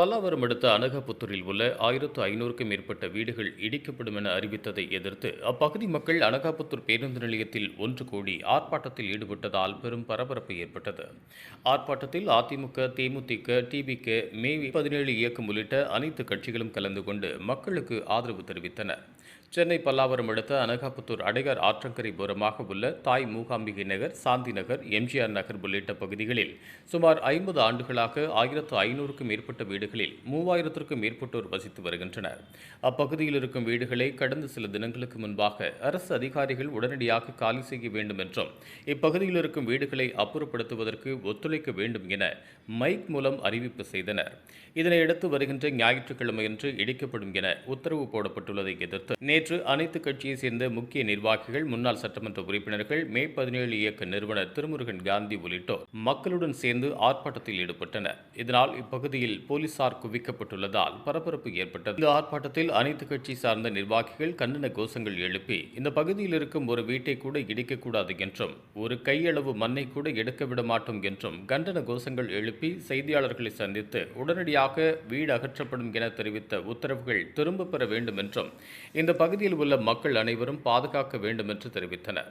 பல்லாவரம் அடுத்த அனகாபுத்தூரில் உள்ள ஆயிரத்து ஐநூறுக்கும் மேற்பட்ட வீடுகள் இடிக்கப்படும் என அறிவித்ததை எதிர்த்து அப்பகுதி மக்கள் அனகாபுத்தூர் பேருந்து நிலையத்தில் ஒன்று கூடி ஆர்ப்பாட்டத்தில் ஈடுபட்டதால் பெரும் பரபரப்பு ஏற்பட்டது. ஆர்ப்பாட்டத்தில் அதிமுக தேமுதிக டிபிக மே பதினேழு இயக்கம் உள்ளிட்ட அனைத்து கட்சிகளும் கலந்து கொண்டு மக்களுக்கு ஆதரவு தெரிவித்தனர். சென்னை பல்லாவரம் அடுத்த அனகாபுத்தூர் அடையார் ஆற்றங்கரை புறமாக உள்ள தாய் மூகாம்பிகை நகர் சாந்தி நகர் எம்ஜிஆர் நகர் உள்ளிட்ட பகுதிகளில் சுமார் ஐம்பது ஆண்டுகளாக ஆயிரத்து ஐநூறுக்கும் மேற்பட்ட வீடுகளில் மூவாயிரத்திற்கும் மேற்பட்டோர் வசித்து வருகின்றனர். அப்பகுதியில் இருக்கும் வீடுகளை கடந்த சில தினங்களுக்கு முன்பாக அரசு அதிகாரிகள் உடனடியாக காலி செய்ய வேண்டும் என்றும் இப்பகுதியில் இருக்கும் வீடுகளை அப்புறப்படுத்துவதற்கு ஒத்துழைக்க வேண்டும் என மைக் மூலம் அறிவிப்பு செய்தனர். இதனையடுத்து வருகின்ற ஞாயிற்றுக்கிழமையன்று இடிக்கப்படும் என உத்தரவு போடப்பட்டுள்ளதை எதிர்த்து நேற்று அனைத்து கட்சியைச் சேர்ந்த முக்கிய நிர்வாகிகள் முன்னாள் சட்டமன்ற உறுப்பினர்கள் மே பதினேழு இயக்க நிறுவனர் திருமுருகன் காந்தி உள்ளிட்டோர் மக்களுடன் சேர்ந்து ஆர்ப்பாட்டத்தில் ஈடுபட்டனர். இதனால் இப்பகுதியில் போலீசார் குவிக்கப்பட்டுள்ளதால் பரபரப்பு ஏற்பட்டது. இந்த ஆர்ப்பாட்டத்தில் அனைத்து கட்சி சார்ந்த நிர்வாகிகள் கண்டன கோஷங்கள் எழுப்பி இந்த பகுதியில் இருக்கும் ஒரு வீட்டை கூட இடிக்கக்கூடாது என்றும் ஒரு கையளவு மண்ணை கூட எடுக்க விட மாட்டோம் என்றும் கண்டன கோஷங்கள் எழுப்பி செய்தியாளர்களை சந்தித்து உடனடியாக வீடு அகற்றப்படும் என தெரிவித்த உத்தரவுகள் திரும்ப பெற வேண்டும் என்றும் இந்த பகுதியில் உள்ள மக்கள் அனைவரும் பாதுகாக்க வேண்டும் என்று தெரிவித்தனர்.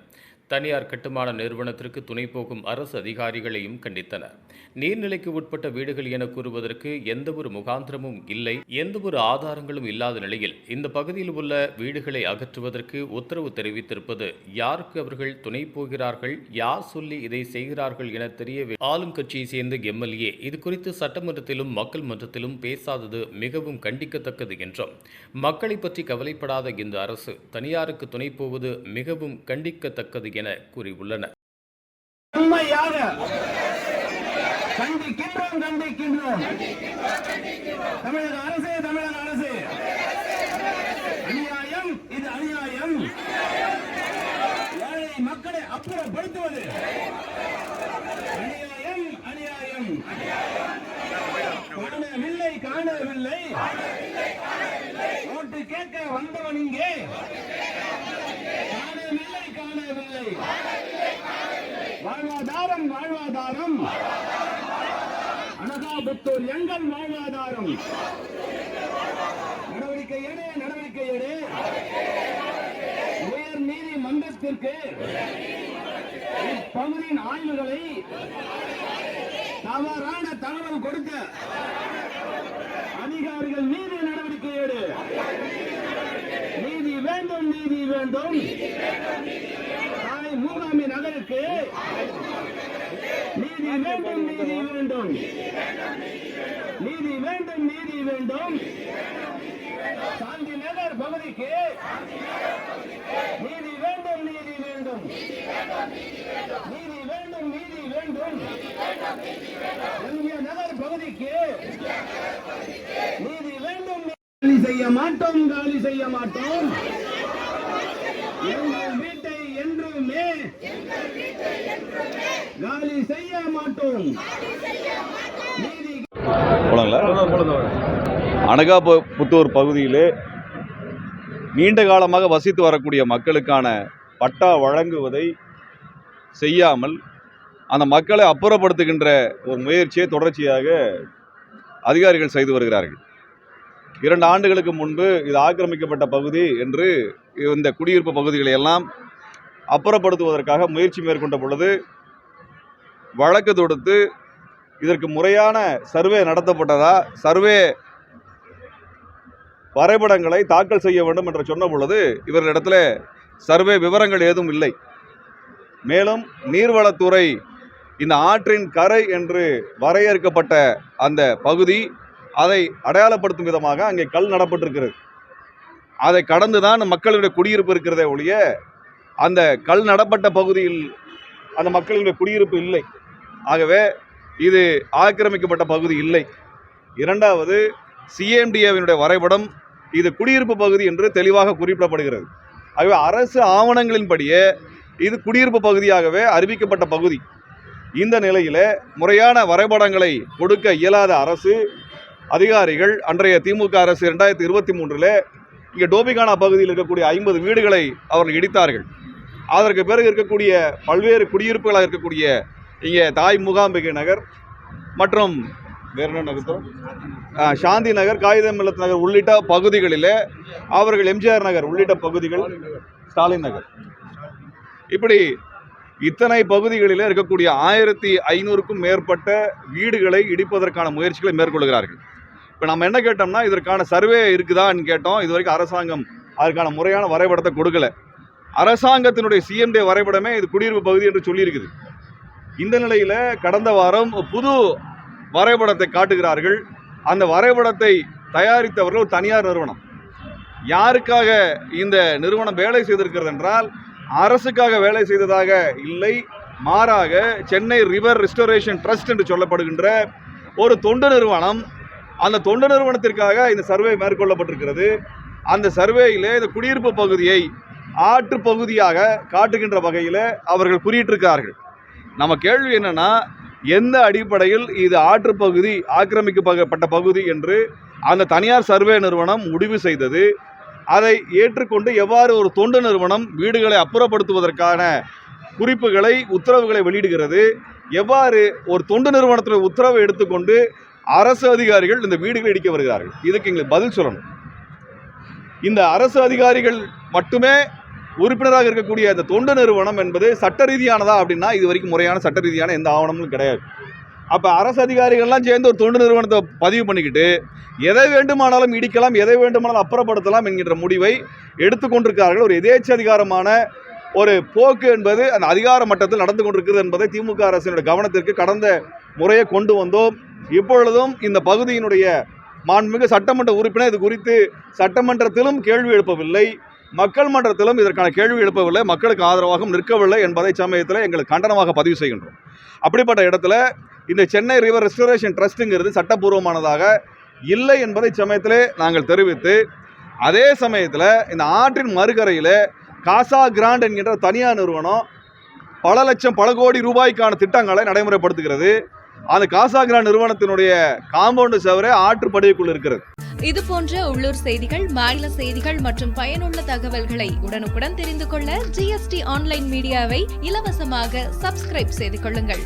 தனியார் கட்டுமான நிறுவனத்திற்கு துணை போகும் அரசு அதிகாரிகளையும் கண்டித்தனர் நீர்நிலைக்கு உட்பட்ட வீடுகள் என கூறுவதற்கு எந்தவொரு முகாந்திரமும் இல்லை. எந்த ஒரு ஆதாரங்களும் இல்லாத நிலையில் இந்த பகுதியில் உள்ள வீடுகளை அகற்றுவதற்கு உத்தரவு தெரிவித்திருப்பது யாருக்கு அவர்கள் துணை போகிறார்கள் யார் சொல்லி இதை செய்கிறார்கள் என தெரியவில்லை ஆளும் கட்சியை சேர்ந்த எம்எல்ஏ. இது குறித்து சட்டமன்றத்திலும் மக்கள் மன்றத்திலும் பேசாதது மிகவும் கண்டிக்கத்தக்கது என்றும் மக்களை பற்றி கவலைப்படாத இந்த அரசு தனியாருக்கு துணை போவது மிகவும் கண்டிக்கத்தக்கது என கூறியுள்ளனர். கண்டிக்கின்றோம் கண்டிக்கின்றோம். தமிழக அரசு தமிழக அரசு. அநியாயம் இது அநியாயம். ஏழை மக்களை அப்புறப்படுத்துவது. அநியாயம் அநியாயம். காணவில்லை காணவில்லை. ஓட்டு கேட்க வந்தவன் இங்கே. வாழ்வாதாரம் வாழ்வாதாரம். அனகாபுத்தூர் எங்கள் வாழ்வாதாரம். நடவடிக்கை எடு நடவடிக்கை எடு. உயர் நீதி மன்றத்திற்கு இப்பகுதியின் ஆய்வுகளை தவறான தகவல் கொடுக்க அதிகாரிகள் மீது நடவடிக்கை எடு. நீதி வேண்டும் நீதி வேண்டும். மூகாமி நீதி வேண்டும் நீதி வேண்டும். நீதி வேண்டும் நீதி வேண்டும். சாந்தி நகர் பகுதிக்கு நீதி வேண்டும் நீதி வேண்டும். நீதி வேண்டும் நீதி வேண்டும். இந்திய நகர் பகுதிக்கு நீதி வேண்டும் காலி செய்ய மாட்டோம் காலி செய்ய மாட்டோம். என்றுமே காலி செய்ய மாட்டோம். போலாங்களா? அனகாபுத்தூர் பகுதியிலே நீண்ட காலமாக வசித்து வரக்கூடிய மக்களுக்கான பட்டா வழங்குவதை செய்யாமல் அந்த மக்களை அப்புறப்படுத்துகின்ற ஒரு முயற்சியை தொடர்ச்சியாக அதிகாரிகள் செய்து வருகிறார்கள். இரண்டு ஆண்டுகளுக்கு முன்பு இது ஆக்கிரமிக்கப்பட்ட பகுதி என்று இந்த குடியிருப்பு பகுதிகளை எல்லாம் அப்புறப்படுத்துவதற்காக முயற்சி மேற்கொண்ட பொழுது வழக்கு தொடுத்து இதற்கு முறையான சர்வே நடத்தப்பட்டதா சர்வே வரைபடங்களை தாக்கல் செய்ய வேண்டும் என்று சொன்ன பொழுது இவர்களிடத்தில் சர்வே விவரங்கள் ஏதும் இல்லை. மேலும் நீர்வளத்துறை இந்த ஆற்றின் கரை என்று வரையறுக்கப்பட்ட அந்த பகுதி அதை அடையாளப்படுத்தும் விதமாக அங்கே கல் நடப்பட்டிருக்கிறது. அதை கடந்து தான் மக்களுடைய குடியிருப்பு இருக்கிறதே ஒழிய அந்த கல் நடப்பட்ட பகுதியில் அந்த மக்களுடைய குடியிருப்பு இல்லை. ஆகவே இது ஆக்கிரமிக்கப்பட்ட பகுதி இல்லை. இரண்டாவது சிஎம்டிஏவினுடைய வரைபடம் இது குடியிருப்பு பகுதி என்று தெளிவாக குறிப்பிடப்படுகிறது. ஆகவே அரசு ஆவணங்களின்படியே இது குடியிருப்பு பகுதியாகவே அறிவிக்கப்பட்ட பகுதி. இந்த நிலையில் முறையான வரைபடங்களை கொடுக்க இயலாத அரசு அதிகாரிகள் அன்றைய திமுக அரசு ரெண்டாயிரத்தி இருபத்தி மூன்றில் இங்கே டோபிகானா பகுதியில் இருக்கக்கூடிய ஐம்பது வீடுகளை அவர்கள் இடித்தார்கள். அதற்கு பிறகு இருக்கக்கூடிய பல்வேறு குடியிருப்புகளாக இருக்கக்கூடிய இங்கே தாய் முகாம்பிகை நகர் மற்றும் வேறு என்ன நகரம் சாந்தி நகர் காகிதம் இல்லத்து நகர் உள்ளிட்ட பகுதிகளில் அவர்கள் எம்ஜிஆர் நகர் உள்ளிட்ட பகுதிகள் ஸ்டாலின் நகர். இப்படி இத்தனை பகுதிகளில் இருக்கக்கூடிய ஆயிரத்தி ஐநூறுக்கும் மேற்பட்ட வீடுகளை இடிப்பதற்கான முயற்சிகளை மேற்கொள்கிறார்கள். இப்போ நம்ம என்ன கேட்டோம்னா இதற்கான சர்வே இருக்குதான்னு கேட்டோம். இது வரைக்கும் அரசாங்கம் அதற்கான முறையான வரைபடத்தை கொடுக்கல. அரசாங்கத்தினுடைய சிஎம்டே வரைபடமே இது குடியிருப்பு பகுதி என்று சொல்லியிருக்குது. இந்த நிலையில் கடந்த வாரம் புது வரைபடத்தை காட்டுகிறார்கள். அந்த வரைபடத்தை தயாரித்தவர்கள் ஒரு தனியார் நிறுவனம். யாருக்காக இந்த நிறுவனம் வேலை செய்திருக்கிறது என்றால் அரசுக்காக வேலை செய்ததாக இல்லை மாறாக சென்னை ரிவர் ரிஸ்டோரேஷன் ட்ரஸ்ட் என்று சொல்லப்படுகின்ற ஒரு தொண்டு நிறுவனம் அந்த தொண்டு நிறுவனத்திற்காக இந்த சர்வே மேற்கொள்ளப்பட்டிருக்கிறது. அந்த சர்வேயில் இந்த குடியிருப்பு பகுதியை ஆற்று பகுதியாக காட்டுகின்ற வகையில் அவர்கள் குறியிட்டிருக்கிறார்கள். நம்ம கேள்வி என்னென்னா எந்த அடிப்படையில் இது ஆற்று பகுதி ஆக்கிரமிக்கப்பட்ட பகுதி என்று அந்த தனியார் சர்வே நிறுவனம் முடிவு செய்தது. அதை ஏற்றுக்கொண்டு எவ்வாறு ஒரு தொண்டு நிறுவனம் வீடுகளை அப்புறப்படுத்துவதற்கான குறிப்புகளை உத்தரவுகளை வெளியிடுகிறது. எவ்வாறு ஒரு தொண்டு நிறுவனத்தில் உத்தரவை எடுத்துக்கொண்டு அரசு அதிகாரிகள் இந்த வீடுகளை இடிக்க வருகிறார்கள். இதுக்கு எங்களுக்கு பதில் சொல்லணும். இந்த அரசு அதிகாரிகள் மட்டுமே உறுப்பினராக இருக்கக்கூடிய அந்த தொண்டு நிறுவனம் என்பது சட்ட ரீதியானதா அப்படின்னா இது வரைக்கும் முறையான சட்ட ரீதியான எந்த ஆவணமும் கிடையாது. அப்போ அரசு அதிகாரிகள்லாம் சேர்ந்து ஒரு தொண்டு நிறுவனத்தை பதிவு பண்ணிக்கிட்டு எதை வேண்டுமானாலும் இடிக்கலாம் எதை வேண்டுமானாலும் அப்புறப்படுத்தலாம் என்கின்ற முடிவை எடுத்துக்கொண்டிருக்கிறார்கள் ஒரு எதேச்சதிகாரமான ஒரு போக்கு என்பது அந்த அதிகார மட்டத்தில் நடந்து கொண்டிருக்கிறது என்பதை திமுக அரசினுடைய கவனத்திற்கு கடந்த முறையை கொண்டு வந்தோம். இப்பொழுதும் இந்த பகுதியினுடைய மாண்புமிகு சட்டமன்ற உறுப்பினர் இது குறித்து சட்டமன்றத்திலும் கேள்வி எழுப்பவில்லை. மக்கள் மன்றத்திலும் இதற்கான கேள்வி எழுப்பவில்லை மக்களுக்கு ஆதரவாகவும் நிற்கவில்லை என்பதை சமயத்தில் எங்களுக்கு கண்டனமாக பதிவு செய்கின்றோம். அப்படிப்பட்ட இடத்துல இந்த சென்னை ரிவர் ரெஸ்டரேஷன் ட்ரஸ்ட்டுங்கிறது சட்டப்பூர்வமானதாக இல்லை என்பதை சமயத்திலே நாங்கள் தெரிவித்து அதே சமயத்தில் இந்த ஆற்றின் மறுகரையில் காசா கிராண்ட் என்கின்ற தனியார் நிறுவனம் பல லட்சம் பல கோடி ரூபாய்க்கான திட்டங்களை நடைமுறைப்படுத்துகிறது. அந்த காசாகிரா நிறுவனத்தினுடைய காம்பவுண்டு சவரே ஆற்றுப்படுகைக்குள் இருக்கிறது. இது போன்ற உள்ளூர் செய்திகள் மாநில செய்திகள் மற்றும் பயனுள்ள தகவல்களை உடனுக்குடன் தெரிந்து கொள்ள ஜிஎஸ்டி ஆன்லைன் மீடியாவை இலவசமாக சப்ஸ்கிரைப் செய்து கொள்ளுங்கள்.